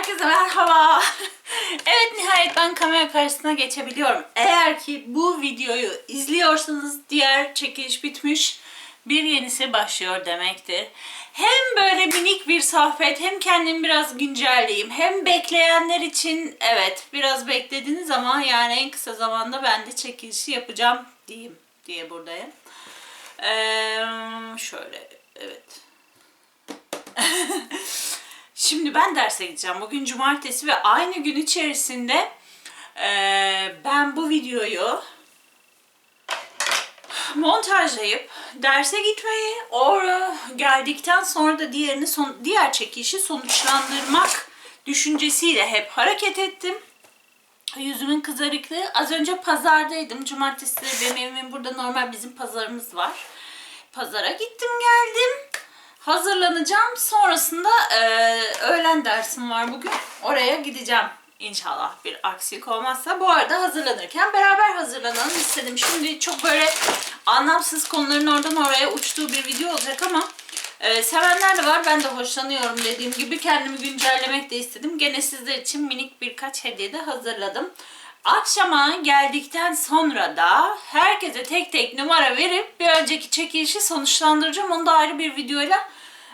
Herkese merhaba. evet nihayet ben kamera karşısına geçebiliyorum. Eğer ki bu videoyu izliyorsanız diğer çekiliş bitmiş bir yenisi başlıyor demektir. Hem böyle minik bir sohbet hem kendimi biraz güncelleyeyim hem bekleyenler için evet biraz beklediniz ama yani en kısa zamanda ben de çekilişi yapacağım diyeyim diye buradayım. Ee, şöyle evet. Şimdi ben derse gideceğim. Bugün cumartesi ve aynı gün içerisinde eee, ben bu videoyu montajlayıp derse gitmeyi, oraya geldikten sonra da diğerini son, diğer çekişi sonuçlandırmak düşüncesiyle hep hareket ettim. Yüzümün kızarıklığı. Az önce pazardaydım. Cumartesi benim evimin burada normal bizim pazarımız var. Pazara gittim geldim. Hazırlanacağım. Sonrasında e, öğlen dersim var bugün. Oraya gideceğim inşallah bir aksilik olmazsa. Bu arada hazırlanırken beraber hazırlanalım istedim. Şimdi çok böyle anlamsız konuların oradan oraya uçtuğu bir video olacak ama e, sevenler de var. Ben de hoşlanıyorum dediğim gibi. Kendimi güncellemek de istedim. Gene sizler için minik birkaç hediye de hazırladım. Akşama geldikten sonra da herkese tek tek numara verip bir önceki çekilişi sonuçlandıracağım. Onu da ayrı bir videoyla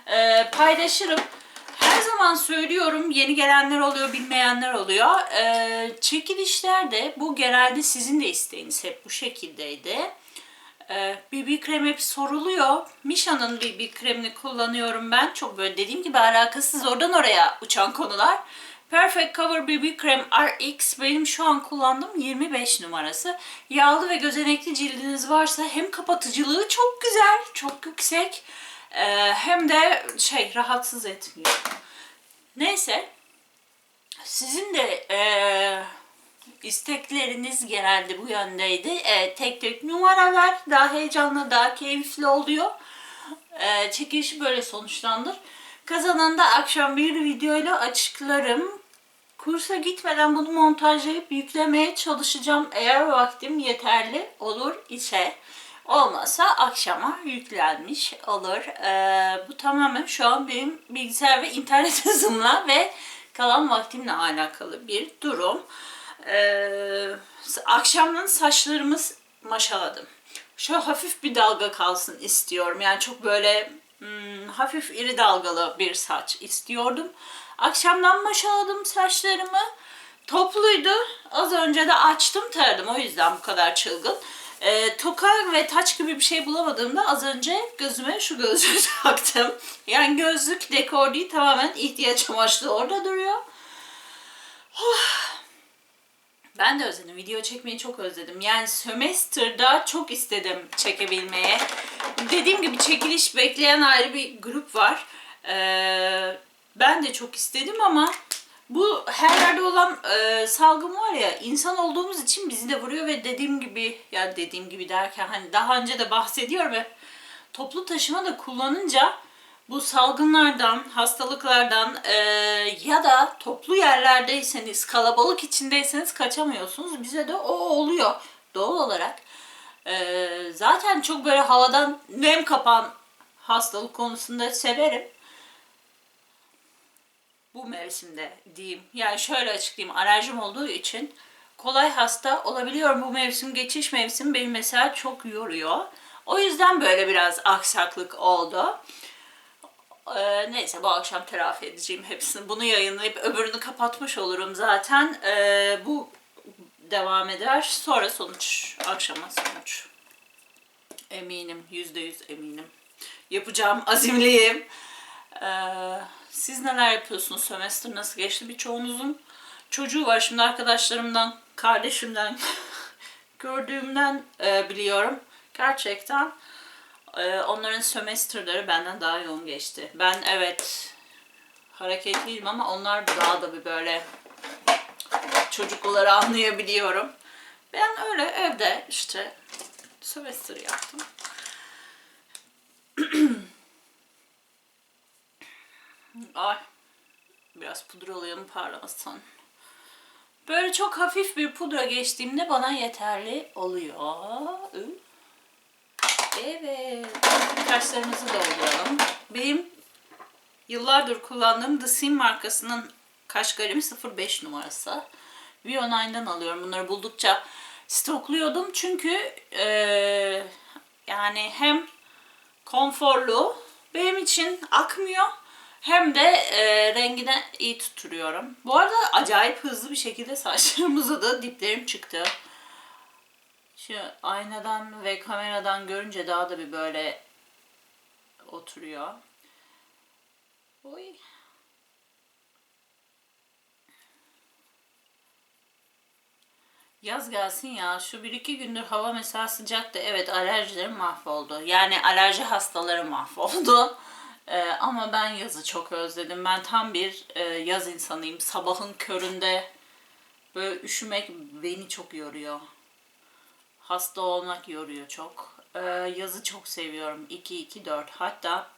e, paylaşırım. Her zaman söylüyorum yeni gelenler oluyor bilmeyenler oluyor. E, çekilişlerde bu genelde sizin de isteğiniz hep bu şekildeydi. Ee, BB krem hep soruluyor. Misha'nın BB kremini kullanıyorum ben. Çok böyle dediğim gibi alakasız oradan oraya uçan konular. Perfect Cover BB Krem RX benim şu an kullandığım 25 numarası. Yağlı ve gözenekli cildiniz varsa hem kapatıcılığı çok güzel, çok yüksek ee, hem de şey rahatsız etmiyor. Neyse sizin de eee istekleriniz genelde bu yöndeydi. Evet, tek tek numara ver. Daha heyecanlı, daha keyifli oluyor. Ee, çekilişi böyle sonuçlandır. Kazananı da akşam bir videoyla açıklarım. Kursa gitmeden bunu montajlayıp yüklemeye çalışacağım. Eğer vaktim yeterli olur ise. Olmasa akşama yüklenmiş olur. Ee, bu tamamen şu an benim bilgisayar ve internet hızımla ve kalan vaktimle alakalı bir durum. Ee, akşamdan saçlarımı maşaladım. Şöyle hafif bir dalga kalsın istiyorum. Yani çok böyle hmm, hafif iri dalgalı bir saç istiyordum. Akşamdan maşaladım saçlarımı. Topluydu. Az önce de açtım taradım. O yüzden bu kadar çılgın. Ee, toka ve taç gibi bir şey bulamadığımda az önce gözüme şu gözlüğü taktım. Yani gözlük dekor değil tamamen ihtiyaç amaçlı orada duruyor. Ben de özledim. Video çekmeyi çok özledim. Yani sömestrda çok istedim çekebilmeye. Dediğim gibi çekiliş bekleyen ayrı bir grup var. Ee, ben de çok istedim ama bu her yerde olan e, salgın var ya insan olduğumuz için bizi de vuruyor ve dediğim gibi yani dediğim gibi derken hani daha önce de bahsediyorum ve toplu taşıma da kullanınca bu salgınlardan, hastalıklardan e, ya da toplu yerlerdeyseniz, kalabalık içindeyseniz kaçamıyorsunuz. Bize de o oluyor doğal olarak. E, zaten çok böyle havadan nem kapan hastalık konusunda severim. Bu mevsimde diyeyim. Yani şöyle açıklayayım. Alerjim olduğu için kolay hasta olabiliyorum. Bu mevsim geçiş mevsim beni mesela çok yoruyor. O yüzden böyle biraz aksaklık oldu. Ee, neyse bu akşam telafi edeceğim hepsini. Bunu yayınlayıp öbürünü kapatmış olurum zaten. Ee, bu devam eder. Sonra sonuç. Akşama sonuç. Eminim. Yüzde yüz eminim. Yapacağım. Azimliyim. Ee, siz neler yapıyorsunuz? Sömestr nasıl geçti? Birçoğunuzun çocuğu var. Şimdi arkadaşlarımdan, kardeşimden, gördüğümden e, biliyorum. Gerçekten ee, onların sömestrleri benden daha yoğun geçti. Ben evet hareketliyim ama onlar daha da bir böyle çocukları anlayabiliyorum. Ben öyle evde işte sömestr yaptım. Ay biraz pudralayalım parlamasın. Böyle çok hafif bir pudra geçtiğimde bana yeterli oluyor. Evet. Kaşlarımızı dolduralım. Benim yıllardır kullandığım The Sim markasının Kaşgarimi 05 numarası. Vionline'dan alıyorum. Bunları buldukça stokluyordum. Çünkü eee, yani hem konforlu benim için akmıyor hem de e, rengine iyi tutturuyorum. Bu arada acayip hızlı bir şekilde saçlarım uzadı. Diplerim çıktı. Şu aynadan ve kameradan görünce daha da bir böyle oturuyor. Oy. Yaz gelsin ya. Şu bir iki gündür hava mesela sıcaktı. Evet alerjilerim mahvoldu. Yani alerji hastaları mahvoldu. Ee, ama ben yazı çok özledim. Ben tam bir e, yaz insanıyım. Sabahın köründe böyle üşümek beni çok yoruyor. Hasta olmak yoruyor çok. Ee, yazı çok seviyorum. 2-2-4. Hatta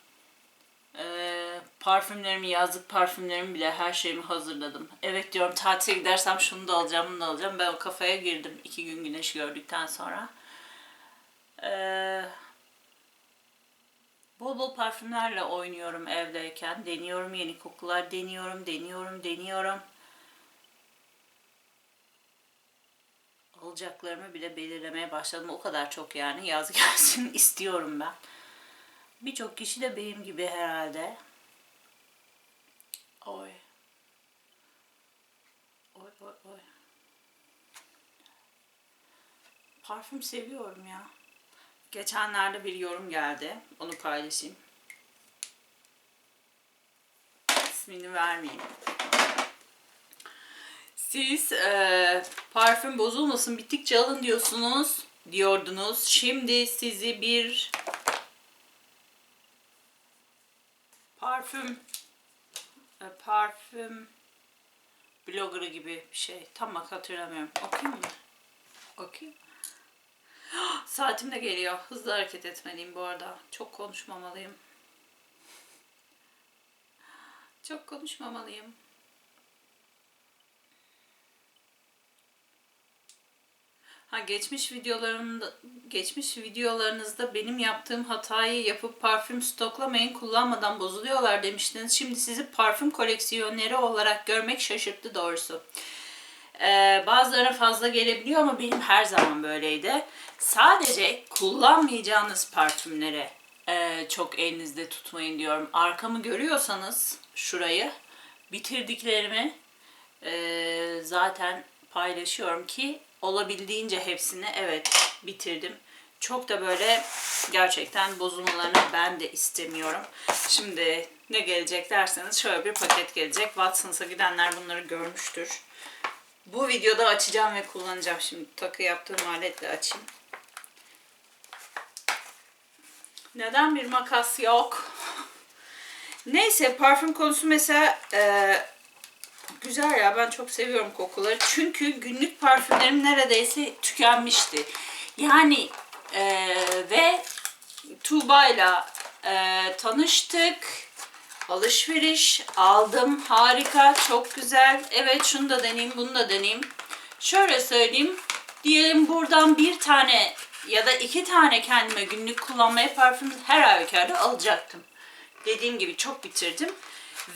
ee, parfümlerimi, yazlık parfümlerimi bile her şeyimi hazırladım. Evet diyorum tatile gidersem şunu da alacağım, bunu da alacağım. Ben o kafaya girdim iki gün güneş gördükten sonra. Ee, bol bol parfümlerle oynuyorum evdeyken. Deniyorum yeni kokular, deniyorum, deniyorum, deniyorum. Alacaklarımı bile belirlemeye başladım. O kadar çok yani yaz gelsin istiyorum ben. Birçok kişi de benim gibi herhalde. Oy. Oy oy oy. Parfüm seviyorum ya. Geçenlerde bir yorum geldi. Onu paylaşayım. İsmini vermeyeyim. Siz e, parfüm bozulmasın bittikçe alın diyorsunuz diyordunuz. Şimdi sizi bir parfüm e, parfüm bloggerı gibi bir şey. Tam bak hatırlamıyorum. Okuyayım mı? Okuyayım. Saatim de geliyor. Hızlı hareket etmeliyim bu arada. Çok konuşmamalıyım. Çok konuşmamalıyım. Ha geçmiş videolarımda geçmiş videolarınızda benim yaptığım hatayı yapıp parfüm stoklamayın kullanmadan bozuluyorlar demiştiniz. Şimdi sizi parfüm koleksiyoneri olarak görmek şaşırttı doğrusu. Ee, bazılarına fazla gelebiliyor ama benim her zaman böyleydi. Sadece kullanmayacağınız parfümlere çok elinizde tutmayın diyorum. Arkamı görüyorsanız şurayı bitirdiklerimi e, zaten paylaşıyorum ki olabildiğince hepsini evet bitirdim. Çok da böyle gerçekten bozulmalarını ben de istemiyorum. Şimdi ne gelecek derseniz şöyle bir paket gelecek. Watson's'a gidenler bunları görmüştür. Bu videoda açacağım ve kullanacağım. Şimdi takı yaptığım aletle açayım. Neden bir makas yok? Neyse parfüm konusu mesela e, güzel ya ben çok seviyorum kokuları. Çünkü günlük parfümlerim neredeyse tükenmişti. Yani e, ve Tuğba'yla e, tanıştık. Alışveriş aldım. Harika, çok güzel. Evet şunu da deneyeyim, bunu da deneyeyim. Şöyle söyleyeyim. Diyelim buradan bir tane ya da iki tane kendime günlük kullanmaya parfüm her halükarda alacaktım. Dediğim gibi çok bitirdim.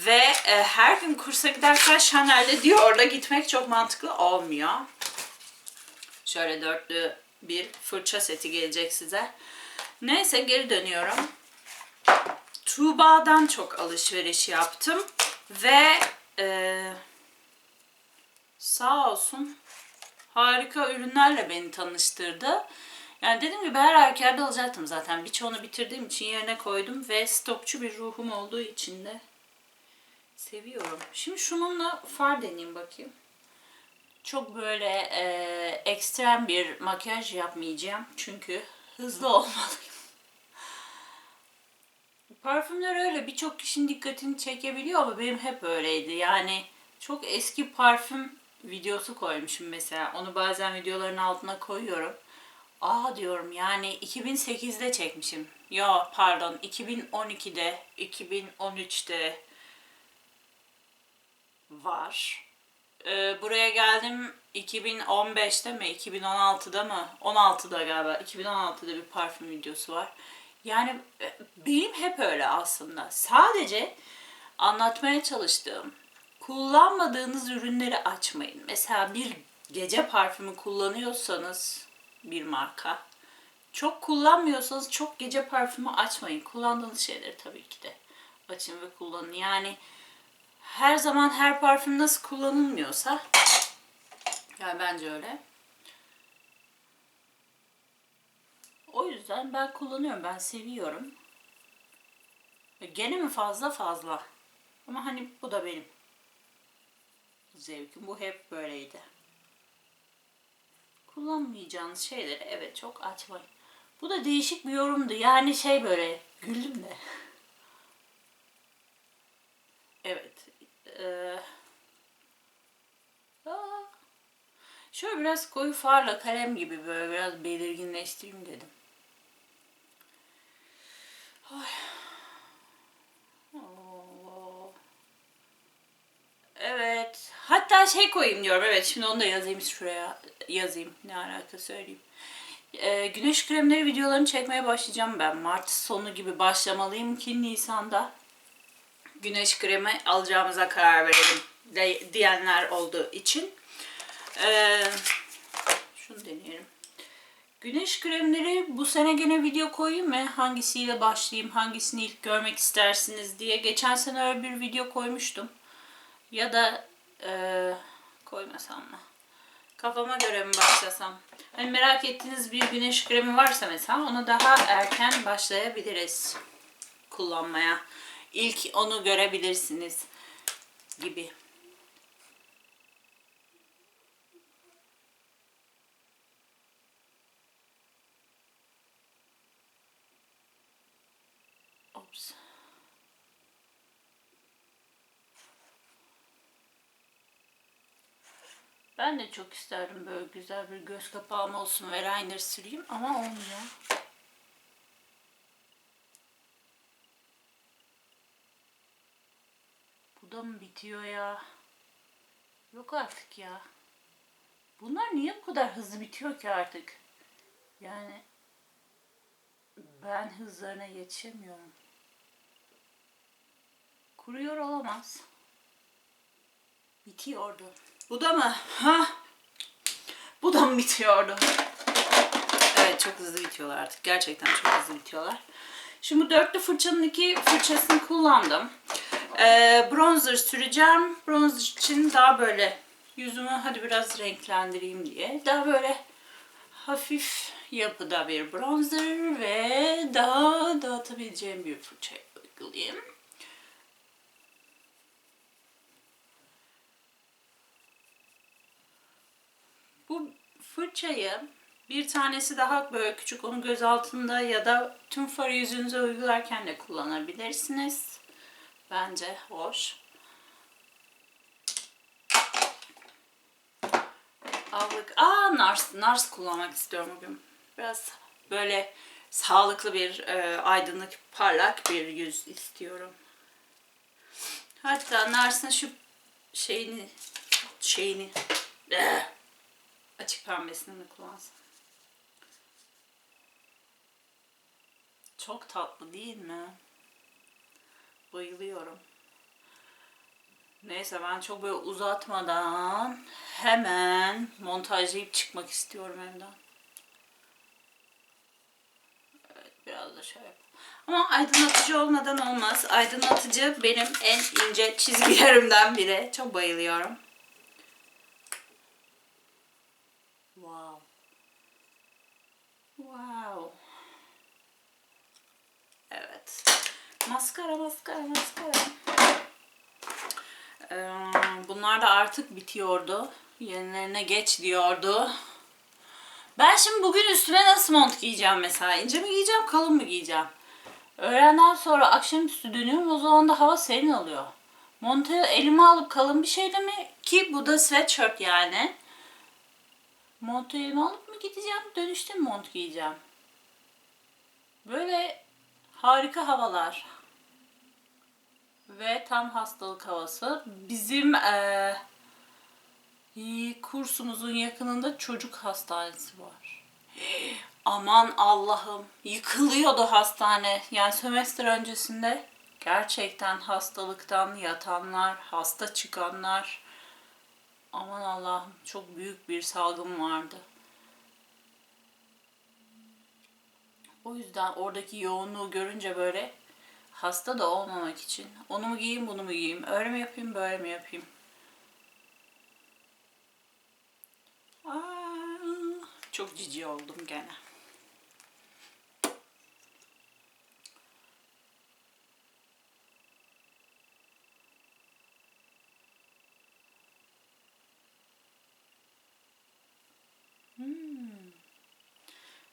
Ve e, her gün kursa giderken Chanel'de Dior'da gitmek çok mantıklı olmuyor. Şöyle dörtlü bir fırça seti gelecek size. Neyse geri dönüyorum. Tuğba'dan çok alışveriş yaptım. Ve e, sağ olsun harika ürünlerle beni tanıştırdı. Yani dediğim gibi her halükarda alacaktım zaten. Birçoğunu bitirdiğim için yerine koydum ve stokçu bir ruhum olduğu için de seviyorum. Şimdi şununla far deneyeyim bakayım. Çok böyle e, ekstrem bir makyaj yapmayacağım. Çünkü hızlı olmalıyım. Parfümler öyle birçok kişinin dikkatini çekebiliyor ama benim hep öyleydi. Yani çok eski parfüm videosu koymuşum mesela. Onu bazen videoların altına koyuyorum. Aa diyorum yani 2008'de çekmişim. Ya pardon 2012'de, 2013'te var. Ee, buraya geldim 2015'te mi, 2016'da mı? 16'da galiba. 2016'da bir parfüm videosu var. Yani e, benim hep öyle aslında. Sadece anlatmaya çalıştığım kullanmadığınız ürünleri açmayın. Mesela bir gece parfümü kullanıyorsanız bir marka. Çok kullanmıyorsanız çok gece parfümü açmayın. Kullandığınız şeyleri tabii ki de açın ve kullanın. Yani her zaman her parfüm nasıl kullanılmıyorsa yani bence öyle. O yüzden ben kullanıyorum. Ben seviyorum. Gene mi fazla fazla. Ama hani bu da benim zevkim. Bu hep böyleydi. Kullanmayacağınız şeyleri evet çok açmayın. Bu da değişik bir yorumdu. Yani şey böyle güldüm de. Evet. Ee, şöyle biraz koyu farla kalem gibi böyle biraz belirginleştireyim dedim. Evet. Hatta şey koyayım diyorum. Evet şimdi onu da yazayım şuraya. Yazayım. Ne alaka söyleyeyim. Ee, güneş kremleri videolarını çekmeye başlayacağım ben. Mart sonu gibi başlamalıyım ki Nisan'da güneş kremi alacağımıza karar verelim de, diyenler olduğu için. Ee, şunu deneyelim. Güneş kremleri bu sene gene video koyayım mı? Hangisiyle başlayayım, hangisini ilk görmek istersiniz diye. Geçen sene öyle bir video koymuştum. Ya da e, koymasam mı? Kafama göre mi başlasam? Hani merak ettiğiniz bir güneş kremi varsa mesela ona daha erken başlayabiliriz kullanmaya. İlk onu görebilirsiniz gibi. Ops. Ben de çok isterdim böyle güzel bir göz kapağım olsun ve liner süreyim ama olmuyor. Bu da mı bitiyor ya? Yok artık ya. Bunlar niye bu kadar hızlı bitiyor ki artık? Yani ben hızlarına yetişemiyorum. Kuruyor olamaz. Bitiyordu. Bu da mı? Ha? Bu da mı bitiyordu? Evet çok hızlı bitiyorlar artık. Gerçekten çok hızlı bitiyorlar. Şimdi bu dörtlü fırçanın iki fırçasını kullandım. Ee, bronzer süreceğim. Bronzer için daha böyle yüzümü hadi biraz renklendireyim diye. Daha böyle hafif yapıda bir bronzer ve daha dağıtabileceğim bir fırça uygulayayım. Bu fırçayı bir tanesi daha böyle küçük onun göz altında ya da tüm far yüzünüze uygularken de kullanabilirsiniz. Bence hoş. Aldık. Aa Nars, Nars kullanmak istiyorum bugün. Biraz böyle sağlıklı bir, e, aydınlık, parlak bir yüz istiyorum. Hatta Nars'ın şu şeyini, şeyini, eh, açık pembesini mi kullansam? Çok tatlı değil mi? Bayılıyorum. Neyse ben çok böyle uzatmadan hemen montajlayıp çıkmak istiyorum evden. Evet biraz da şöyle. Ama aydınlatıcı olmadan olmaz. Aydınlatıcı benim en ince çizgilerimden biri. Çok bayılıyorum. Maskara, maskara, maskara. Ee, bunlar da artık bitiyordu. Yenilerine geç diyordu. Ben şimdi bugün üstüme nasıl mont giyeceğim mesela? İnce mi giyeceğim, kalın mı giyeceğim? Öğlenden sonra akşamüstü dönüyorum o zaman da hava serin oluyor. Montu elime alıp kalın bir şeyle mi? Ki bu da sweatshirt yani. Montu elime alıp mı gideceğim? Dönüşte mi mont giyeceğim? Böyle harika havalar. Ve tam hastalık havası. Bizim eee, kursumuzun yakınında çocuk hastanesi var. Aman Allah'ım. Yıkılıyordu hastane. Yani sömestr öncesinde Gerçekten hastalıktan yatanlar, hasta çıkanlar. Aman Allah'ım çok büyük bir salgın vardı. O yüzden oradaki yoğunluğu görünce böyle hasta da olmamak için onu mu giyeyim bunu mu giyeyim öyle mi yapayım böyle mi yapayım Aa, çok cici oldum gene.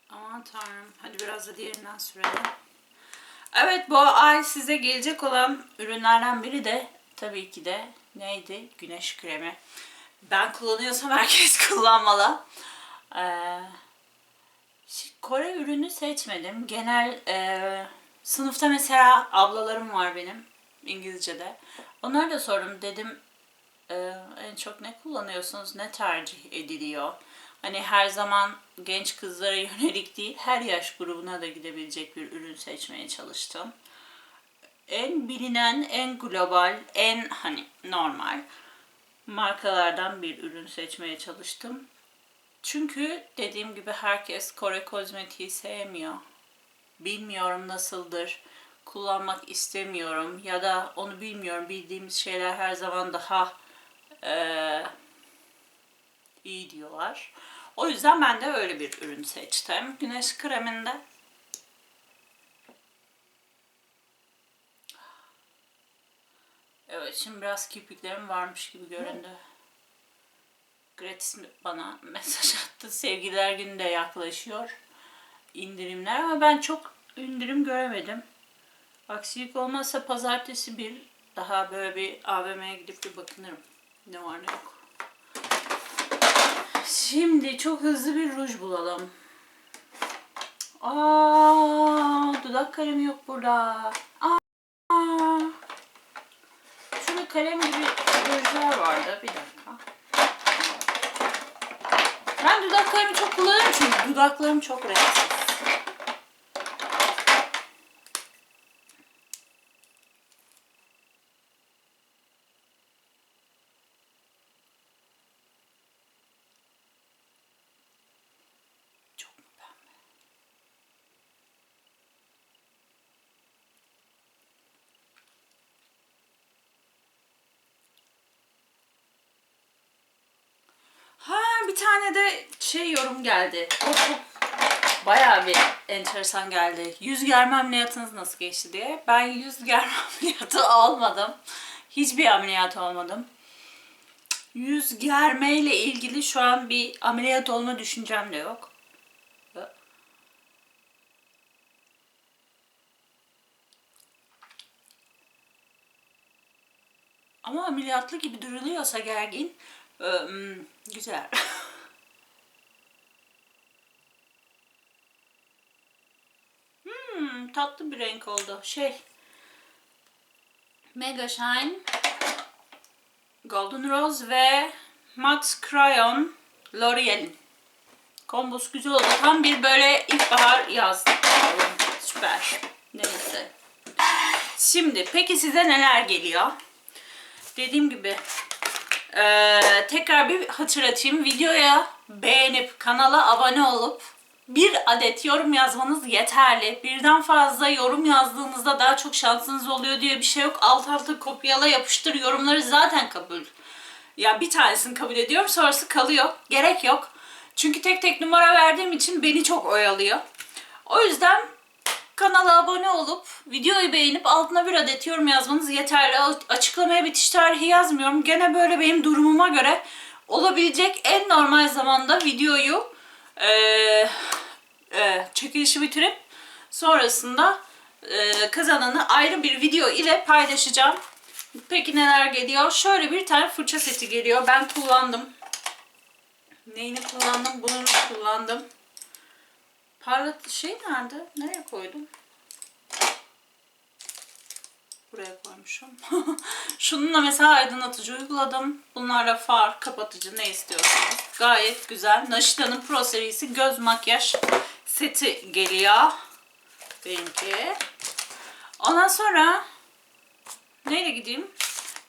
Aman tanrım. Hadi biraz da diğerinden sürelim. Evet bu ay size gelecek olan ürünlerden biri de tabii ki de neydi? Güneş kremi. Ben kullanıyorsam herkes kullanmalı. Ee, şi- Kore ürünü seçmedim. Genel e, sınıfta mesela ablalarım var benim İngilizce'de. Onlara da sordum. Dedim e, en çok ne kullanıyorsunuz? Ne tercih ediliyor? Hani her zaman genç kızlara yönelik değil, her yaş grubuna da gidebilecek bir ürün seçmeye çalıştım. En bilinen, en global, en hani normal markalardan bir ürün seçmeye çalıştım. Çünkü dediğim gibi herkes Kore kozmetiği sevmiyor. Bilmiyorum nasıldır. Kullanmak istemiyorum ya da onu bilmiyorum. Bildiğimiz şeyler her zaman daha eee, iyi diyorlar. O yüzden ben de öyle bir ürün seçtim. Güneş kreminde. Evet şimdi biraz kirpiklerim varmış gibi göründü. Gratis bana mesaj attı. Sevgililer günü de yaklaşıyor. İndirimler ama ben çok indirim göremedim. Aksilik olmazsa pazartesi bir daha böyle bir AVM'ye gidip bir bakınırım. Ne var ne yok. Şimdi çok hızlı bir ruj bulalım. Aa, dudak kalemi yok burada. Aa, şurada kalem gibi rujlar vardı. Bir dakika. Ben dudak kalemi çok kullanıyorum çünkü dudaklarım çok renksiz. Tane de şey yorum geldi. O bayağı bir enteresan geldi. Yüz germe ameliyatınız nasıl geçti diye. Ben yüz germe ameliyatı olmadım. Hiçbir ameliyat olmadım. Yüz germe ile ilgili şu an bir ameliyat olma düşüncem de yok. Ama ameliyatlı gibi duruluyorsa gergin, ım, güzel. hmm, tatlı bir renk oldu. Şey, Mega Shine, Golden Rose ve Matte Crayon L'Oreal'in. Kombosu güzel oldu. Tam bir böyle ilkbahar yaz. Süper. Neyse. Şimdi peki size neler geliyor? Dediğim gibi eee, tekrar bir hatırlatayım. Videoya beğenip kanala abone olup bir adet yorum yazmanız yeterli. Birden fazla yorum yazdığınızda daha çok şansınız oluyor diye bir şey yok. Alt alta kopyala yapıştır yorumları zaten kabul. Ya bir tanesini kabul ediyorum sonrası kalıyor. Gerek yok. Çünkü tek tek numara verdiğim için beni çok oyalıyor. O yüzden kanala abone olup videoyu beğenip altına bir adet yorum yazmanız yeterli. Açıklamaya bitiş tarihi yazmıyorum. Gene böyle benim durumuma göre olabilecek en normal zamanda videoyu eee e, çekilişi bitirip sonrasında e, kazananı ayrı bir video ile paylaşacağım. Peki neler geliyor? Şöyle bir tane fırça seti geliyor. Ben kullandım. Neyini kullandım? Bunu kullandım. Parlat şey nerede? Nereye koydum? Buraya koymuşum. Şununla mesela aydınlatıcı uyguladım. Bunlarla far, kapatıcı ne istiyorsanız. Gayet güzel. Naşita'nın Pro serisi göz makyaj seti geliyor. Benimki. Ondan sonra Neyle gideyim?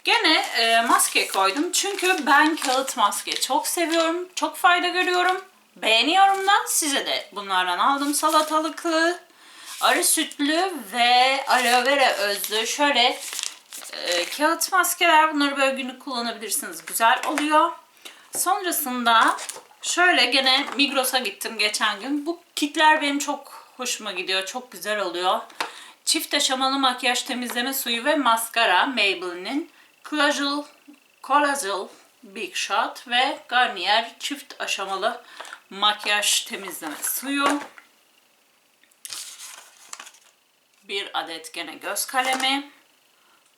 Gene e, maske koydum. Çünkü ben kağıt maske çok seviyorum. Çok fayda görüyorum. Beğeniyorum da size de bunlardan aldım. Salatalıklı, arı sütlü ve aloe vera özlü. Şöyle e, kağıt maskeler. Bunları böyle günlük kullanabilirsiniz. Güzel oluyor. Sonrasında şöyle gene Migros'a gittim geçen gün. Bu kitler benim çok hoşuma gidiyor. Çok güzel oluyor. Çift aşamalı makyaj temizleme suyu ve maskara Maybelline'in Collagen, Collagen Big Shot ve Garnier çift aşamalı makyaj temizleme suyu. Bir adet gene göz kalemi.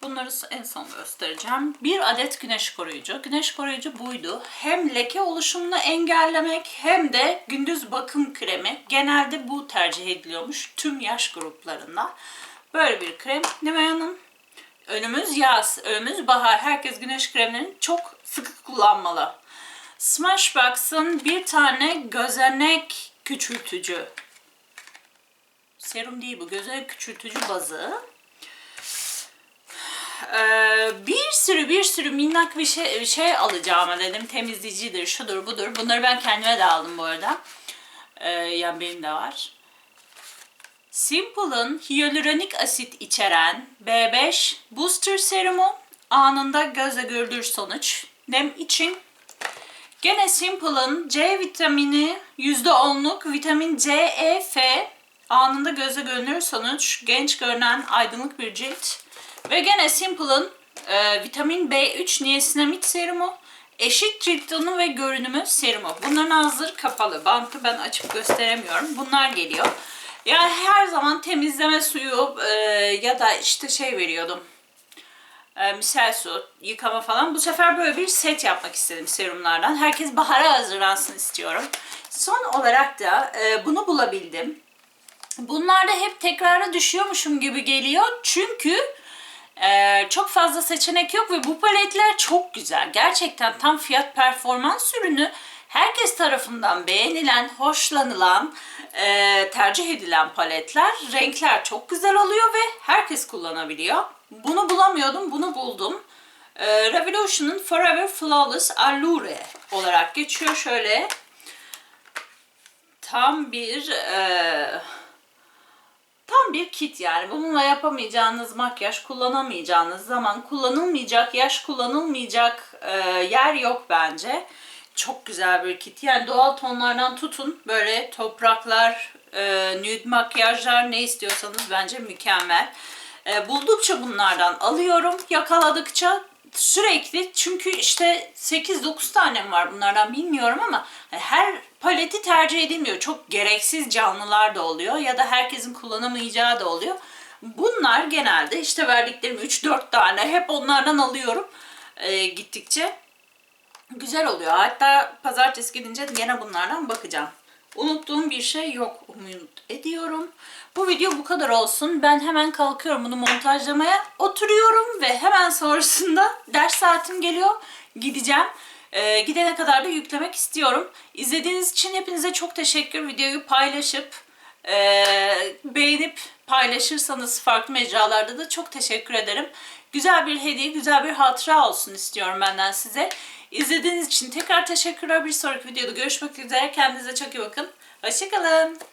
Bunları en son göstereceğim. Bir adet güneş koruyucu. Güneş koruyucu buydu. Hem leke oluşumunu engellemek hem de gündüz bakım kremi. Genelde bu tercih ediliyormuş tüm yaş gruplarında. Böyle bir krem. Nimay Hanım. Önümüz yaz, önümüz bahar. Herkes güneş kremlerini çok sıkı kullanmalı. Smashbox'ın bir tane gözenek küçültücü. Serum değil bu. Gözenek küçültücü bazı. Ee, bir sürü bir sürü minnak bir şey, bir şey alacağıma dedim. Temizleyicidir, şudur budur. Bunları ben kendime de aldım bu arada. Ee, yani benim de var. Simple'ın hyaluronik asit içeren B5 Booster Serumu anında gözle görülür sonuç. Nem için Gene Simple'ın C vitamini %10'luk vitamin C, E, F anında gözle görünür sonuç. Genç görünen aydınlık bir cilt. Ve gene Simple'ın e, vitamin B3 niasinamid serumu. Eşit cilt tonu ve görünümü serumu. Bunların ağızları kapalı. Bantı ben açıp gösteremiyorum. Bunlar geliyor. Yani her zaman temizleme suyu e, ya da işte şey veriyordum. E, misal su, yıkama falan. Bu sefer böyle bir set yapmak istedim serumlardan. Herkes bahara hazırlansın istiyorum. Son olarak da e, bunu bulabildim. Bunlarda hep tekrara düşüyormuşum gibi geliyor. Çünkü ee, çok fazla seçenek yok ve bu paletler çok güzel. Gerçekten tam fiyat performans ürünü. Herkes tarafından beğenilen, hoşlanılan, e, tercih edilen paletler. Renkler çok güzel oluyor ve herkes kullanabiliyor. Bunu bulamıyordum, bunu buldum. E, Revolution'ın Forever Flawless Allure olarak geçiyor. Şöyle tam bir... E, Tam bir kit yani. Bununla yapamayacağınız makyaj, kullanamayacağınız zaman, kullanılmayacak, yaş kullanılmayacak e, yer yok bence. Çok güzel bir kit. Yani doğal tonlardan tutun böyle topraklar, e, nude makyajlar ne istiyorsanız bence mükemmel. E, buldukça bunlardan alıyorum. Yakaladıkça sürekli çünkü işte 8-9 tanem var bunlardan bilmiyorum ama her paleti tercih edilmiyor. Çok gereksiz canlılar da oluyor ya da herkesin kullanamayacağı da oluyor. Bunlar genelde işte verdiklerim 3-4 tane hep onlardan alıyorum e, gittikçe. Güzel oluyor. Hatta pazartesi gidince gene bunlardan bakacağım. Unuttuğum bir şey yok umut ediyorum. Bu video bu kadar olsun. Ben hemen kalkıyorum bunu montajlamaya. Oturuyorum ve hemen sonrasında ders saatim geliyor. Gideceğim. Ee, gidene kadar da yüklemek istiyorum. İzlediğiniz için hepinize çok teşekkür. Videoyu paylaşıp e, beğenip paylaşırsanız farklı mecralarda da çok teşekkür ederim. Güzel bir hediye, güzel bir hatıra olsun istiyorum benden size. İzlediğiniz için tekrar teşekkürler. Bir sonraki videoda görüşmek üzere. Kendinize çok iyi bakın. Hoşçakalın.